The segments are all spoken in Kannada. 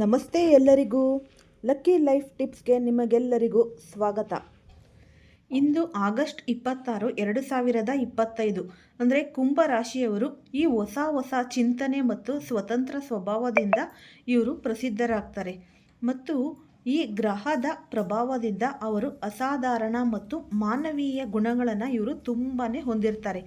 ನಮಸ್ತೆ ಎಲ್ಲರಿಗೂ. ಲಕ್ಕಿ ಲೈಫ್ ಟಿಪ್ಸ್ಗೆ ನಿಮಗೆಲ್ಲರಿಗೂ ಸ್ವಾಗತ. ಇಂದು ಆಗಸ್ಟ್ ಇಪ್ಪತ್ತಾರು, ಎರಡು ಸಾವಿರದ ಇಪ್ಪತ್ತೈದು. ಅಂದರೆ ಕುಂಭ ರಾಶಿಯವರು ಈ ಹೊಸ ಹೊಸ ಚಿಂತನೆ ಮತ್ತು ಸ್ವತಂತ್ರ ಸ್ವಭಾವದಿಂದ ಇವರು ಪ್ರಸಿದ್ಧರಾಗ್ತಾರೆ. ಮತ್ತು ಈ ಗ್ರಹದ ಪ್ರಭಾವದಿಂದ ಅವರು ಅಸಾಧಾರಣ ಮತ್ತು ಮಾನವೀಯ ಗುಣಗಳನ್ನು ಇವರು ತುಂಬಾ ಹೊಂದಿರ್ತಾರೆ.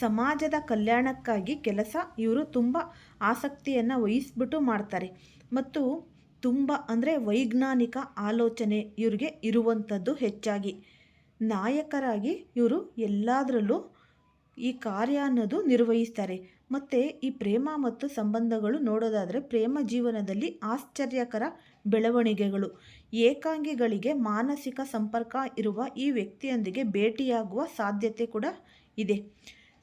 ಸಮಾಜದ ಕಲ್ಯಾಣಕ್ಕಾಗಿ ಕೆಲಸ ಇವರು ತುಂಬ ಆಸಕ್ತಿಯನ್ನು ವಹಿಸ್ಬಿಟ್ಟು ಮಾಡ್ತಾರೆ. ಮತ್ತು ತುಂಬ ಅಂದರೆ ವೈಜ್ಞಾನಿಕ ಆಲೋಚನೆ ಇವರಿಗೆ ಇರುವಂಥದ್ದು ಹೆಚ್ಚಾಗಿ. ನಾಯಕರಾಗಿ ಇವರು ಎಲ್ಲದರಲ್ಲೂ ಈ ಕಾರ್ಯ ಅನ್ನೋದು ನಿರ್ವಹಿಸ್ತಾರೆ. ಮತ್ತು ಈ ಪ್ರೇಮ ಮತ್ತು ಸಂಬಂಧಗಳು ನೋಡೋದಾದರೆ ಪ್ರೇಮ ಜೀವನದಲ್ಲಿ ಆಶ್ಚರ್ಯಕರ ಬೆಳವಣಿಗೆಗಳು. ಏಕಾಂಗಿಗಳಿಗೆ ಮಾನಸಿಕ ಸಂಪರ್ಕ ಇರುವ ಈ ವ್ಯಕ್ತಿಯೊಂದಿಗೆ ಭೇಟಿಯಾಗುವ ಸಾಧ್ಯತೆ ಕೂಡ ಇದೆ.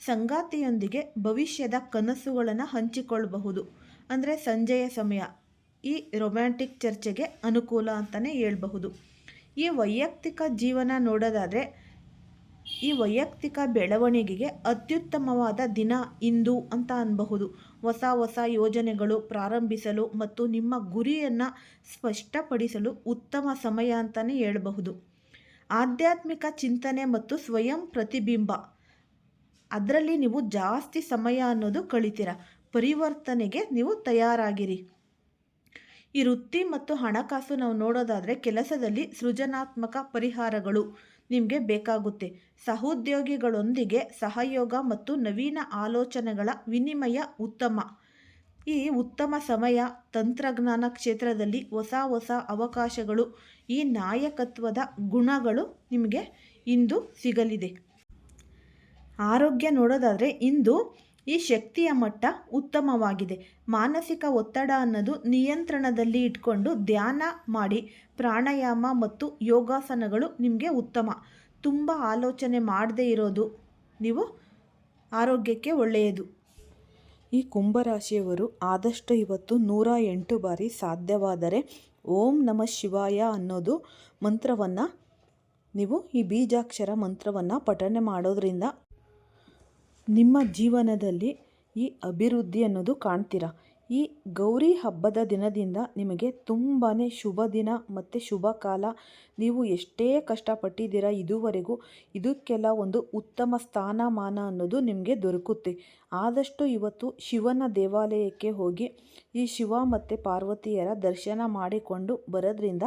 ಸಂಗಾತಿಯೊಂದಿಗೆ ಭವಿಷ್ಯದ ಕನಸುಗಳನ್ನು ಹಂಚಿಕೊಳ್ಳಬಹುದು ಅಂದರೆ ಸಂಜೆಯ ಸಮಯ ಈ ರೊಮ್ಯಾಂಟಿಕ್ ಚರ್ಚೆಗೆ ಅನುಕೂಲ ಅಂತಲೇ ಹೇಳ್ಬಹುದು. ಈ ವೈಯಕ್ತಿಕ ಜೀವನ ನೋಡೋದಾದರೆ, ಈ ವೈಯಕ್ತಿಕ ಬೆಳವಣಿಗೆಗೆ ಅತ್ಯುತ್ತಮವಾದ ದಿನ ಇಂದು ಅಂತ ಅನ್ಬಹುದು. ಹೊಸ ಹೊಸ ಯೋಜನೆಗಳು ಪ್ರಾರಂಭಿಸಲು ಮತ್ತು ನಿಮ್ಮ ಗುರಿಯನ್ನು ಸ್ಪಷ್ಟಪಡಿಸಲು ಉತ್ತಮ ಸಮಯ ಅಂತಲೇ ಹೇಳಬಹುದು. ಆಧ್ಯಾತ್ಮಿಕ ಚಿಂತನೆ ಮತ್ತು ಸ್ವಯಂ ಪ್ರತಿಬಿಂಬ. ಅದರಲ್ಲಿ ನೀವು ಜಾಸ್ತಿ ಸಮಯ ಅನ್ನೋದು ಕಳಿತೀರ. ಪರಿವರ್ತನೆಗೆ ನೀವು ತಯಾರಾಗಿರಿ. ಈ ವೃತ್ತಿ ಮತ್ತು ಹಣಕಾಸು ನಾವು ನೋಡೋದಾದರೆ ಕೆಲಸದಲ್ಲಿ ಸೃಜನಾತ್ಮಕ ಪರಿಹಾರಗಳು ನಿಮಗೆ ಬೇಕಾಗುತ್ತೆ. ಸಹೋದ್ಯೋಗಿಗಳೊಂದಿಗೆ ಸಹಯೋಗ ಮತ್ತು ನವೀನ ಆಲೋಚನೆಗಳ ವಿನಿಮಯ ಉತ್ತಮ. ಈ ಉತ್ತಮ ಸಮಯ, ತಂತ್ರಜ್ಞಾನ ಕ್ಷೇತ್ರದಲ್ಲಿ ಹೊಸ ಹೊಸ ಅವಕಾಶಗಳು, ಈ ನಾಯಕತ್ವದ ಗುಣಗಳು ನಿಮಗೆ ಇಂದು ಸಿಗಲಿದೆ. ಆರೋಗ್ಯ ನೋಡೋದಾದರೆ ಇಂದು ಈ ಶಕ್ತಿಯ ಮಟ್ಟ ಉತ್ತಮವಾಗಿದೆ. ಮಾನಸಿಕ ಒತ್ತಡ ಅನ್ನೋದು ನಿಯಂತ್ರಣದಲ್ಲಿ ಇಟ್ಕೊಂಡು ಧ್ಯಾನ ಮಾಡಿ ಪ್ರಾಣಾಯಾಮ ಮತ್ತು ಯೋಗಾಸನಗಳು ನಿಮಗೆ ಉತ್ತಮ. ತುಂಬ ಆಲೋಚನೆ ಮಾಡದೇ ಇರೋದು ನೀವು ಆರೋಗ್ಯಕ್ಕೆ ಒಳ್ಳೆಯದು. ಈ ಕುಂಭರಾಶಿಯವರು ಆದಷ್ಟು ಇವತ್ತು ನೂರ ಎಂಟು ಬಾರಿ ಸಾಧ್ಯವಾದರೆ ಓಂ ನಮ ಶಿವಾಯ ಅನ್ನೋದು ಮಂತ್ರವನ್ನು ನೀವು ಈ ಬೀಜಾಕ್ಷರ ಮಂತ್ರವನ್ನು ಪಠನೆ ಮಾಡೋದ್ರಿಂದ ನಿಮ್ಮ ಜೀವನದಲ್ಲಿ ಈ ಅಭಿವೃದ್ಧಿ ಅನ್ನೋದು ಕಾಣ್ತೀರ? ಈ ಗೌರಿ ಹಬ್ಬದ ದಿನದಿಂದ ನಿಮಗೆ ತುಂಬಾ ಶುಭ ದಿನ ಮತ್ತು ಶುಭ ಕಾಲ. ನೀವು ಎಷ್ಟೇ ಕಷ್ಟಪಟ್ಟಿದ್ದೀರಾ ಇದುವರೆಗೂ ಇದಕ್ಕೆಲ್ಲ ಒಂದು ಉತ್ತಮ ಸ್ಥಾನಮಾನ ಅನ್ನೋದು ನಿಮಗೆ ದೊರಕುತ್ತೆ. ಆದಷ್ಟು ಇವತ್ತು ಶಿವನ ದೇವಾಲಯಕ್ಕೆ ಹೋಗಿ ಈ ಶಿವ ಮತ್ತು ಪಾರ್ವತಿಯರ ದರ್ಶನ ಮಾಡಿಕೊಂಡು ಬರೋದ್ರಿಂದ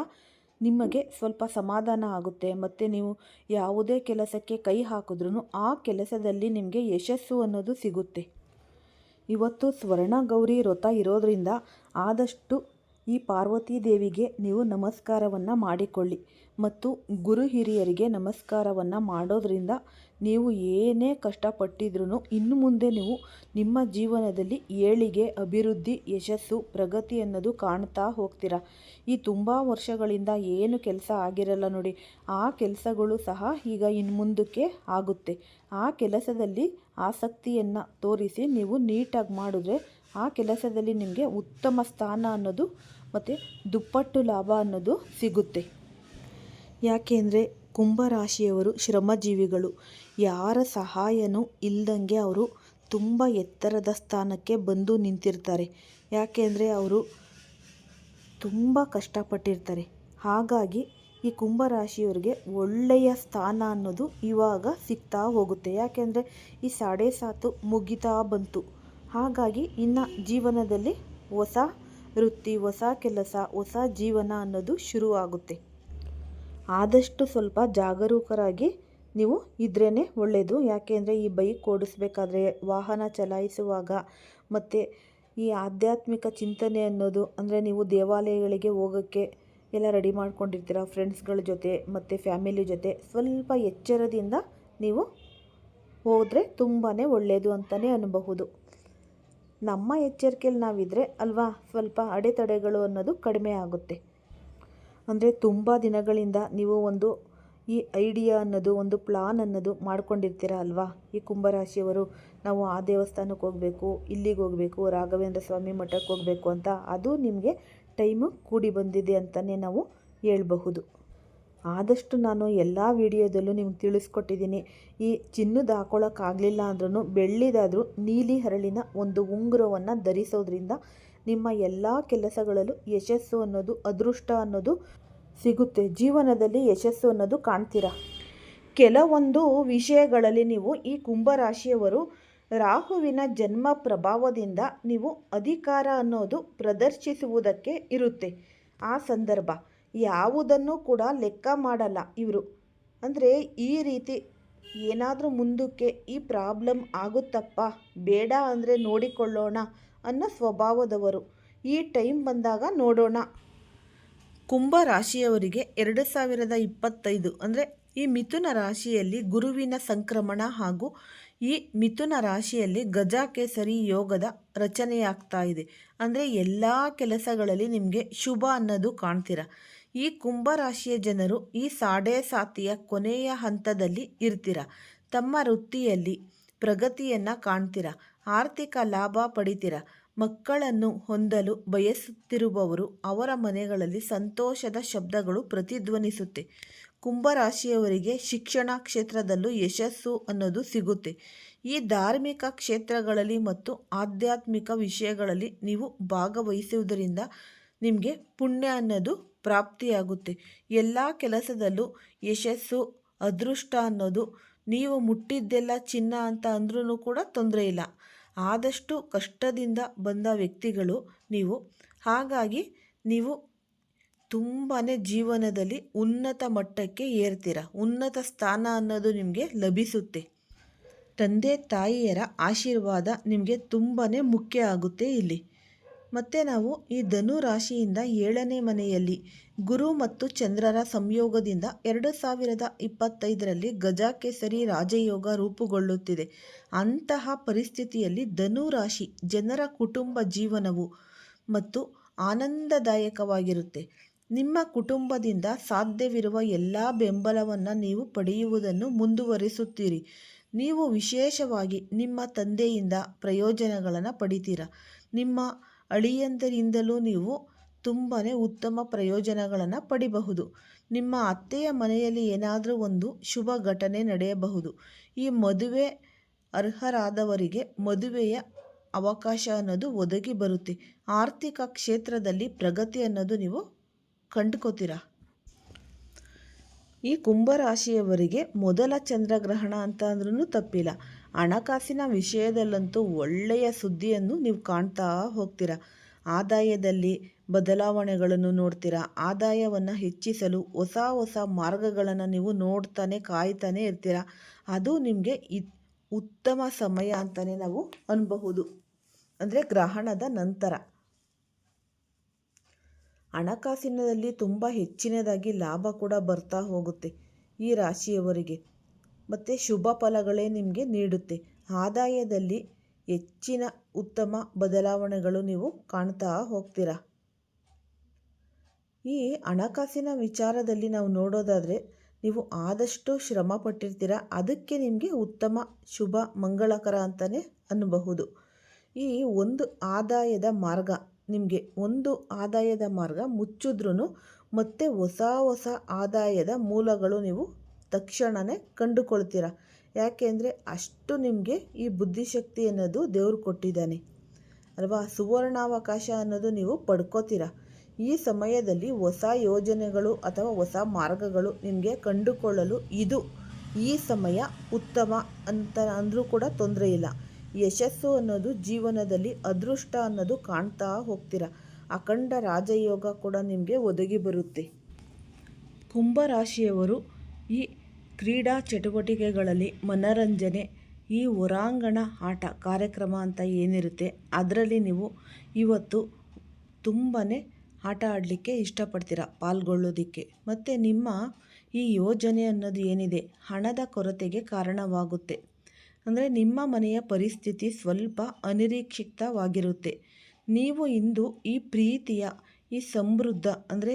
ನಿಮಗೆ ಸ್ವಲ್ಪ ಸಮಾಧಾನ ಆಗುತ್ತೆ. ಮತ್ತು ನೀವು ಯಾವುದೇ ಕೆಲಸಕ್ಕೆ ಕೈ ಹಾಕಿದ್ರೂ ಆ ಕೆಲಸದಲ್ಲಿ ನಿಮಗೆ ಯಶಸ್ಸು ಅನ್ನೋದು ಸಿಗುತ್ತೆ. ಇವತ್ತು ಸ್ವರ್ಣ ಗೌರಿ ವ್ರತ ಇರೋದರಿಂದ ಆದಷ್ಟು ಈ ಪಾರ್ವತೀ ದೇವಿಗೆ ನೀವು ನಮಸ್ಕಾರವನ್ನು ಮಾಡಿಕೊಳ್ಳಿ ಮತ್ತು ಗುರು ಹಿರಿಯರಿಗೆ ನಮಸ್ಕಾರವನ್ನು ಮಾಡೋದರಿಂದ ನೀವು ಏನೇ ಕಷ್ಟಪಟ್ಟಿದ್ರೂ ಇನ್ನು ಮುಂದೆ ನೀವು ನಿಮ್ಮ ಜೀವನದಲ್ಲಿ ಏಳಿಗೆ, ಅಭಿವೃದ್ಧಿ, ಯಶಸ್ಸು, ಪ್ರಗತಿ ಅನ್ನೋದು ಕಾಣ್ತಾ ಹೋಗ್ತೀರ? ಈ ತುಂಬ ವರ್ಷಗಳಿಂದ ಏನು ಕೆಲಸ ಆಗಿರಲ್ಲ ನೋಡಿ, ಆ ಕೆಲಸಗಳು ಸಹ ಈಗ ಇನ್ನು ಮುಂದಕ್ಕೆ ಆಗುತ್ತೆ. ಆ ಕೆಲಸದಲ್ಲಿ ಆಸಕ್ತಿಯನ್ನು ತೋರಿಸಿ ನೀವು ನೀಟಾಗಿ ಮಾಡಿದ್ರೆ ಆ ಕೆಲಸದಲ್ಲಿ ನಿಮಗೆ ಉತ್ತಮ ಸ್ಥಾನ ಅನ್ನೋದು ಮತ್ತು ದುಪ್ಪಟ್ಟು ಲಾಭ ಅನ್ನೋದು ಸಿಗುತ್ತೆ. ಯಾಕೆಂದರೆ ಕುಂಭರಾಶಿಯವರು ಶ್ರಮಜೀವಿಗಳು. ಯಾರ ಸಹಾಯನೂ ಇಲ್ದಂಗೆ ಅವರು ತುಂಬ ಎತ್ತರದ ಸ್ಥಾನಕ್ಕೆ ಬಂದು ನಿಂತಿರ್ತಾರೆ. ಯಾಕೆಂದರೆ ಅವರು ತುಂಬ ಕಷ್ಟಪಟ್ಟಿರ್ತಾರೆ. ಹಾಗಾಗಿ ಈ ಕುಂಭರಾಶಿಯವರಿಗೆ ಒಳ್ಳೆಯ ಸ್ಥಾನ ಅನ್ನೋದು ಇವಾಗ ಸಿಗ್ತಾ ಹೋಗುತ್ತೆ. ಯಾಕೆಂದರೆ ಈ ಸಾಡೆ ಸಾತು ಮುಗಿತಾ ಬಂತು. ಹಾಗಾಗಿ ಇನ್ನು ಜೀವನದಲ್ಲಿ ಹೊಸ ವೃತ್ತಿ, ಹೊಸ ಕೆಲಸ, ಹೊಸ ಜೀವನ ಅನ್ನೋದು ಶುರುವಾಗುತ್ತೆ. ಆದಷ್ಟು ಸ್ವಲ್ಪ ಜಾಗರೂಕರಾಗಿ ನೀವು ಇದ್ರೇ ಒಳ್ಳೆಯದು ಯಾಕೆಂದರೆ ಈ ಬೈಕ್ ಓಡಿಸ್ಬೇಕಾದ್ರೆ, ವಾಹನ ಚಲಾಯಿಸುವಾಗ ಮತ್ತು ಈ ಆಧ್ಯಾತ್ಮಿಕ ಚಿಂತನೆ ಅನ್ನೋದು, ಅಂದರೆ ನೀವು ದೇವಾಲಯಗಳಿಗೆ ಹೋಗೋಕ್ಕೆ ಎಲ್ಲ ರೆಡಿ ಮಾಡ್ಕೊಂಡಿರ್ತೀರ, ಫ್ರೆಂಡ್ಸ್ಗಳ ಜೊತೆ ಮತ್ತು ಫ್ಯಾಮಿಲಿ ಜೊತೆ, ಸ್ವಲ್ಪ ಎಚ್ಚರದಿಂದ ನೀವು ಹೋದರೆ ತುಂಬಾ ಒಳ್ಳೆಯದು ಅಂತಲೇ ಅನ್ನಬಹುದು ನಮ್ಮ ಎಚ್ಚರಿಕೆಯಲ್ಲಿ ನಾವಿದ್ರೆ ಅಲ್ವಾ ಸ್ವಲ್ಪ ಅಡೆತಡೆಗಳು ಅನ್ನೋದು ಕಡಿಮೆ ಆಗುತ್ತೆ. ಅಂದರೆ ತುಂಬ ದಿನಗಳಿಂದ ನೀವು ಒಂದು ಈ ಐಡಿಯಾ ಅನ್ನೋದು, ಒಂದು ಪ್ಲಾನ್ ಅನ್ನೋದು ಮಾಡ್ಕೊಂಡಿರ್ತೀರ ಅಲ್ವಾ? ಈ ಕುಂಭರಾಶಿಯವರು, ನಾವು ಆ ದೇವಸ್ಥಾನಕ್ಕೆ ಹೋಗಬೇಕು, ಇಲ್ಲಿಗೆ ಹೋಗಬೇಕು, ರಾಘವೇಂದ್ರ ಸ್ವಾಮಿ ಮಠಕ್ಕೆ ಹೋಗಬೇಕು ಅಂತ, ಅದು ನಿಮಗೆ ಟೈಮು ಕೂಡಿ ಬಂದಿದೆ ಅಂತಲೇ ನಾವು ಹೇಳ್ಬಹುದು. ಆದಷ್ಟು ನಾನು ಎಲ್ಲ ವಿಡಿಯೋದಲ್ಲೂ ನಿಮ್ಗೆ ತಿಳಿಸ್ಕೊಟ್ಟಿದ್ದೀನಿ. ಈ ಚಿನ್ನದ ಹಾಕೊಳ್ಳೋಕ್ಕಾಗಲಿಲ್ಲ ಅಂದ್ರೂ ಬೆಳ್ಳಿದಾದರೂ ನೀಲಿ ಹರಳಿನ ಒಂದು ಉಂಗುರವನ್ನು ಧರಿಸೋದ್ರಿಂದ ನಿಮ್ಮ ಎಲ್ಲ ಕೆಲಸಗಳಲ್ಲೂ ಯಶಸ್ಸು ಅನ್ನೋದು, ಅದೃಷ್ಟ ಅನ್ನೋದು ಸಿಗುತ್ತೆ. ಜೀವನದಲ್ಲಿ ಯಶಸ್ಸು ಅನ್ನೋದು ಕಾಣ್ತೀರಾ? ಕೆಲವೊಂದು ವಿಷಯಗಳಲ್ಲಿ ನೀವು ಈ ಕುಂಭರಾಶಿಯವರು ರಾಹುವಿನ ಜನ್ಮ ಪ್ರಭಾವದಿಂದ ನೀವು ಅಧಿಕಾರ ಅನ್ನೋದು ಪ್ರದರ್ಶಿಸುವುದಕ್ಕೆ ಇರುತ್ತೆ. ಆ ಸಂದರ್ಭ. ಯಾವುದನ್ನು ಕೂಡ ಲೆಕ್ಕ ಮಾಡಲ್ಲ ಇವರು. ಅಂದರೆ ಈ ರೀತಿ ಏನಾದರೂ ಮುಂದಕ್ಕೆ ಈ ಪ್ರಾಬ್ಲಮ್ ಆಗುತ್ತಪ್ಪ, ಬೇಡ ಅಂದರೆ ನೋಡಿಕೊಳ್ಳೋಣ ಅನ್ನೋ ಸ್ವಭಾವದವರು ಈ ಟೈಮ್ ಬಂದಾಗ ನೋಡೋಣ. ಕುಂಭ ರಾಶಿಯವರಿಗೆ ಎರಡು ಸಾವಿರದ ಇಪ್ಪತ್ತೈದು ಅಂದರೆ ಈ ಮಿಥುನ ರಾಶಿಯಲ್ಲಿ ಗುರುವಿನ ಸಂಕ್ರಮಣ ಹಾಗೂ ಈ ಮಿಥುನ ರಾಶಿಯಲ್ಲಿ ಗಜಾಕೇಸರಿ ಯೋಗದ ರಚನೆಯಾಗ್ತಾ ಇದೆ. ಅಂದರೆ ಎಲ್ಲ ಕೆಲಸಗಳಲ್ಲಿ ನಿಮಗೆ ಶುಭ ಅನ್ನೋದು ಕಾಣ್ತೀರ? ಈ ಕುಂಭರಾಶಿಯ ಜನರು ಈ ಸಾಡೆ ಸಾತಿಯ ಕೊನೆಯ ಹಂತದಲ್ಲಿ ಇರ್ತೀರ. ತಮ್ಮ ವೃತ್ತಿಯಲ್ಲಿ ಪ್ರಗತಿಯನ್ನು ಕಾಣ್ತೀರ. ಆರ್ಥಿಕ ಲಾಭ ಪಡಿತೀರ. ಮಕ್ಕಳನ್ನು ಹೊಂದಲು ಬಯಸುತ್ತಿರುವವರು ಅವರ ಮನೆಗಳಲ್ಲಿ ಸಂತೋಷದ ಶಬ್ದಗಳು ಪ್ರತಿಧ್ವನಿಸುತ್ತೆ. ಕುಂಭರಾಶಿಯವರಿಗೆ ಶಿಕ್ಷಣ ಕ್ಷೇತ್ರದಲ್ಲೂ ಯಶಸ್ಸು ಅನ್ನೋದು ಸಿಗುತ್ತೆ. ಈ ಧಾರ್ಮಿಕ ಕ್ಷೇತ್ರಗಳಲ್ಲಿ ಮತ್ತು ಆಧ್ಯಾತ್ಮಿಕ ವಿಷಯಗಳಲ್ಲಿ ನೀವು ಭಾಗವಹಿಸುವುದರಿಂದ ನಿಮಗೆ ಪುಣ್ಯ ಅನ್ನೋದು ಪ್ರಾಪ್ತಿಯಾಗುತ್ತೆ. ಎಲ್ಲ ಕೆಲಸದಲ್ಲೂ ಯಶಸ್ಸು, ಅದೃಷ್ಟ ಅನ್ನೋದು ನೀವು ಮುಟ್ಟಿದ್ದೆಲ್ಲ ಚಿನ್ನ ಅಂತ ಅಂದ್ರೂ ಕೂಡ ತೊಂದರೆ ಇಲ್ಲ. ಆದಷ್ಟು ಕಷ್ಟದಿಂದ ಬಂದ ವ್ಯಕ್ತಿಗಳು ನೀವು. ಹಾಗಾಗಿ ನೀವು ತುಂಬಾ ಜೀವನದಲ್ಲಿ ಉನ್ನತ ಮಟ್ಟಕ್ಕೆ ಏರ್ತೀರ. ಉನ್ನತ ಸ್ಥಾನ ಅನ್ನೋದು ನಿಮಗೆ ಲಭಿಸುತ್ತೆ. ತಂದೆ ತಾಯಿಯರ ಆಶೀರ್ವಾದ ನಿಮಗೆ ತುಂಬಾ ಮುಖ್ಯ ಆಗುತ್ತೆ ಇಲ್ಲಿ. ಮತ್ತು ನಾವು ಈ ಧನು ರಾಶಿಯಿಂದ ಏಳನೇ ಮನೆಯಲ್ಲಿ ಗುರು ಮತ್ತು ಚಂದ್ರರ ಸಂಯೋಗದಿಂದ ಎರಡು ಸಾವಿರದ ಇಪ್ಪತ್ತೈದರಲ್ಲಿ ಗಜಕೇಸರಿ ರಾಜಯೋಗ ರೂಪುಗೊಳ್ಳುತ್ತಿದೆ. ಅಂತಹ ಪರಿಸ್ಥಿತಿಯಲ್ಲಿ ಧನು ರಾಶಿ ಜನರ ಕುಟುಂಬ ಜೀವನವು ಮತ್ತು ಆನಂದದಾಯಕವಾಗಿರುತ್ತೆ. ನಿಮ್ಮ ಕುಟುಂಬದಿಂದ ಸಾಧ್ಯವಿರುವ ಎಲ್ಲ ಬೆಂಬಲವನ್ನು ನೀವು ಪಡೆಯುವುದನ್ನು ಮುಂದುವರಿಸುತ್ತೀರಿ. ನೀವು ವಿಶೇಷವಾಗಿ ನಿಮ್ಮ ತಂದೆಯಿಂದ ಪ್ರಯೋಜನಗಳನ್ನು ಪಡಿತೀರ? ನಿಮ್ಮ ಅಳಿಯಂದರಿಂದಲೂ ನೀವು ತುಂಬಾ ಉತ್ತಮ ಪ್ರಯೋಜನಗಳನ್ನು ಪಡಿಬಹುದು. ನಿಮ್ಮ ಅತ್ತೆಯ ಮನೆಯಲ್ಲಿ ಏನಾದರೂ ಒಂದು ಶುಭ ಘಟನೆ ನಡೆಯಬಹುದು. ಈ ಮದುವೆ ಅರ್ಹರಾದವರಿಗೆ ಮದುವೆಯ ಅವಕಾಶ ಅನ್ನೋದು ಒದಗಿ ಬರುತ್ತೆ. ಆರ್ಥಿಕ ಕ್ಷೇತ್ರದಲ್ಲಿ ಪ್ರಗತಿ ಅನ್ನೋದು ನೀವು ಕಂಡುಕೋತೀರ? ಈ ಕುಂಭರಾಶಿಯವರಿಗೆ ಮೊದಲ ಚಂದ್ರಗ್ರಹಣ ಅಂತ ಅಂದ್ರೂ ತಪ್ಪಿಲ್ಲ. ಹಣಕಾಸಿನ ವಿಷಯದಲ್ಲಂತೂ ಒಳ್ಳೆಯ ಸುದ್ದಿಯನ್ನು ನೀವು ಕಾಣ್ತಾ ಹೋಗ್ತೀರ. ಆದಾಯದಲ್ಲಿ ಬದಲಾವಣೆಗಳನ್ನು ನೋಡ್ತೀರಾ. ಆದಾಯವನ್ನು ಹೆಚ್ಚಿಸಲು ಹೊಸ ಹೊಸ ಮಾರ್ಗಗಳನ್ನು ನೀವು ನೋಡ್ತಾನೆ, ಕಾಯ್ತಾನೆ ಇರ್ತೀರ. ಅದು ನಿಮಗೆ ಉತ್ತಮ ಸಮಯ ಅಂತಲೇ ನಾವು ಅನ್ಬಹುದು. ಅಂದರೆ ಗ್ರಹಣದ ನಂತರ. ಹಣಕಾಸಿನದಲ್ಲಿ ತುಂಬ ಹೆಚ್ಚಿನದಾಗಿ ಲಾಭ ಕೂಡ ಬರ್ತಾ ಹೋಗುತ್ತೆ ಈ ರಾಶಿಯವರಿಗೆ. ಮತ್ತು ಶುಭ ಫಲಗಳೇ ನಿಮಗೆ ನೀಡುತ್ತೆ. ಆದಾಯದಲ್ಲಿ ಹೆಚ್ಚಿನ ಉತ್ತಮ ಬದಲಾವಣೆಗಳು ನೀವು ಕಾಣ್ತಾ ಹೋಗ್ತೀರಾ? ಈ ಹಣಕಾಸಿನ ವಿಚಾರದಲ್ಲಿ ನಾವು ನೋಡೋದಾದರೆ ನೀವು ಆದಷ್ಟು ಶ್ರಮ ಪಟ್ಟಿರ್ತೀರ, ಅದಕ್ಕೆ ನಿಮಗೆ ಉತ್ತಮ, ಶುಭ, ಮಂಗಳಕರ ಅಂತಲೇ ಅನ್ನಬಹುದು. ಈ ಒಂದು ಆದಾಯದ ಮಾರ್ಗ, ನಿಮಗೆ ಒಂದು ಆದಾಯದ ಮಾರ್ಗ ಮುಚ್ಚಿದ್ರೂ ಮತ್ತೆ ಹೊಸ ಹೊಸ ಆದಾಯದ ಮೂಲಗಳು ನೀವು ತಕ್ಷಣವೇ ಕಂಡುಕೊಳ್ತೀರ? ಯಾಕೆಂದರೆ ಅಷ್ಟು ನಿಮಗೆ ಈ ಬುದ್ಧಿಶಕ್ತಿ ಅನ್ನೋದು ದೇವರು ಕೊಟ್ಟಿದ್ದಾನೆ. ಅಲ್ವಾ? ಸುವರ್ಣಾವಕಾಶ ಅನ್ನೋದು ನೀವು ಪಡ್ಕೋತೀರ? ಈ ಸಮಯದಲ್ಲಿ ಹೊಸ ಯೋಜನೆಗಳು ಅಥವಾ ಹೊಸ ಮಾರ್ಗಗಳು ನಿಮಗೆ ಕಂಡುಕೊಳ್ಳಲು ಇದು ಈ ಸಮಯ ಉತ್ತಮ ಅಂತ ಅಂದರೂ ಕೂಡ ತೊಂದರೆ ಇಲ್ಲ. ಯಶಸ್ಸು ಅನ್ನೋದು ಜೀವನದಲ್ಲಿ ಅದೃಷ್ಟ ಅನ್ನೋದು ಕಾಣ್ತಾ ಹೋಗ್ತೀರ? ಅಖಂಡ ರಾಜಯೋಗ ಕೂಡ ನಿಮಗೆ ಒದಗಿ ಬರುತ್ತೆ. ಕುಂಭರಾಶಿಯವರು ಈ ಕ್ರೀಡಾ ಚಟುವಟಿಕೆಗಳಲ್ಲಿ ಮನರಂಜನೆ, ಈ ಹೊರಾಂಗಣ ಆಟ ಕಾರ್ಯಕ್ರಮ ಅಂತ ಏನಿರುತ್ತೆ, ಅದರಲ್ಲಿ ನೀವು ಇವತ್ತು ತುಂಬಾ ಆಟ ಆಡಲಿಕ್ಕೆ ಇಷ್ಟಪಡ್ತೀರ ಪಾಲ್ಗೊಳ್ಳೋದಕ್ಕೆ? ಮತ್ತು ನಿಮ್ಮ ಈ ಯೋಜನೆ ಅನ್ನೋದು ಏನಿದೆ, ಹಣದ ಕೊರತೆಗೆ ಕಾರಣವಾಗುತ್ತೆ. ಅಂದರೆ ನಿಮ್ಮ ಮನೆಯ ಪರಿಸ್ಥಿತಿ ಸ್ವಲ್ಪ ಅನಿರೀಕ್ಷಿತವಾಗಿರುತ್ತೆ. ನೀವು ಇಂದು ಈ ಪ್ರೀತಿಯ, ಈ ಸಮೃದ್ಧ, ಅಂದರೆ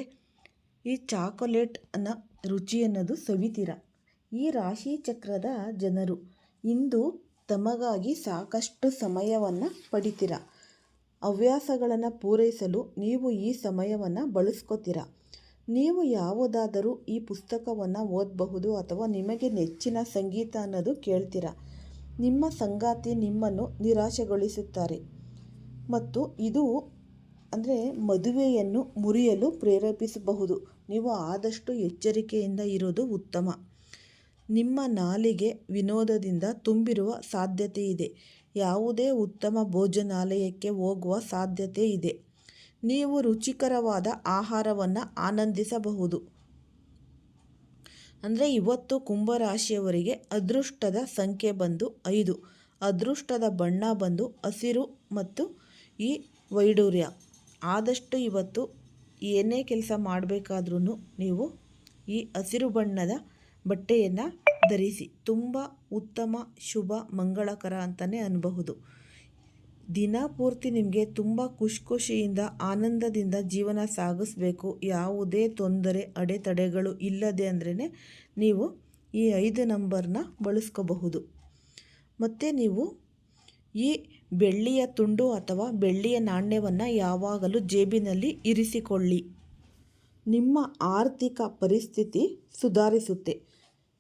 ಈ ಚಾಕೊಲೇಟ್ ಅನ್ನೋ ರುಚಿ ಅನ್ನೋದು ಸವಿತೀರ? ಈ ರಾಶಿ ಚಕ್ರದ ಜನರು ಇಂದು ತಮಗಾಗಿ ಸಾಕಷ್ಟು ಸಮಯವನ್ನು ಪಡಿತೀರ. ಹವ್ಯಾಸಗಳನ್ನು ಪೂರೈಸಲು ನೀವು ಈ ಸಮಯವನ್ನು ಬಳಸ್ಕೋತೀರ. ನೀವು ಯಾವುದಾದರೂ ಈ ಪುಸ್ತಕವನ್ನು ಓದಬಹುದು ಅಥವಾ ನಿಮಗೆ ನೆಚ್ಚಿನ ಸಂಗೀತ ಅನ್ನೋದು ಕೇಳ್ತೀರ. ನಿಮ್ಮ ಸಂಗಾತಿ ನಿಮ್ಮನ್ನು ನಿರಾಶೆಗೊಳಿಸುತ್ತಾರೆ. ಮತ್ತು ಇದು ಅಂದರೆ ಮದುವೆಯನ್ನು ಮುರಿಯಲು ಪ್ರೇರೇಪಿಸಬಹುದು. ನೀವು ಆದಷ್ಟು ಎಚ್ಚರಿಕೆಯಿಂದ ಇರೋದು ಉತ್ತಮ. ನಿಮ್ಮ ನಾಲಿಗೆ ವಿನೋದದಿಂದ ತುಂಬಿರುವ ಸಾಧ್ಯತೆ ಇದೆ ಯಾವುದೇ ಉತ್ತಮ ಭೋಜನಾಲಯಕ್ಕೆ ಹೋಗುವ ಸಾಧ್ಯತೆ ಇದೆ ನೀವು ರುಚಿಕರವಾದ ಆಹಾರವನ್ನು ಆನಂದಿಸಬಹುದು. ಅಂದರೆ ಇವತ್ತು ಕುಂಭರಾಶಿಯವರಿಗೆ ಅದೃಷ್ಟದ ಸಂಖ್ಯೆ ಬಂದು ಐದು. ಅದೃಷ್ಟದ ಬಣ್ಣ ಬಂದು ಹಸಿರು ಮತ್ತು ಈ ವೈಡೂರ್ಯ. ಆದಷ್ಟು ಇವತ್ತು ಏನೇ ಕೆಲಸ ಮಾಡಬೇಕಾದ್ರೂ ನೀವು ಈ ಹಸಿರು ಬಣ್ಣದ ಬಟ್ಟೆಯನ್ನು ಧರಿಸಿ ತುಂಬ ಉತ್ತಮ, ಶುಭ, ಮಂಗಳಕರ ಅಂತಲೇ ಅನ್ನಬಹುದು ದಿನ ಪೂರ್ತಿ ನಿಮಗೆ ತುಂಬ ಖುಷಿ ಖುಷಿಯಿಂದ ಆನಂದದಿಂದ ಜೀವನ ಸಾಗಿಸ್ಬೇಕು. ಯಾವುದೇ ತೊಂದರೆ, ಅಡೆತಡೆಗಳು ಇಲ್ಲದೆ ಅಂದ್ರೇ ನೀವು ಈ ಐದು ನಂಬರ್ನ ಬಳಸ್ಕೋಬಹುದು. ಮತ್ತು ನೀವು ಈ ಬೆಳ್ಳಿಯ ತುಂಡು ಅಥವಾ ಬೆಳ್ಳಿಯ ನಾಣ್ಯವನ್ನು ಯಾವಾಗಲೂ ಜೇಬಿನಲ್ಲಿ ಇರಿಸಿಕೊಳ್ಳಿ. ನಿಮ್ಮ ಆರ್ಥಿಕ ಪರಿಸ್ಥಿತಿ ಸುಧಾರಿಸುತ್ತೆ.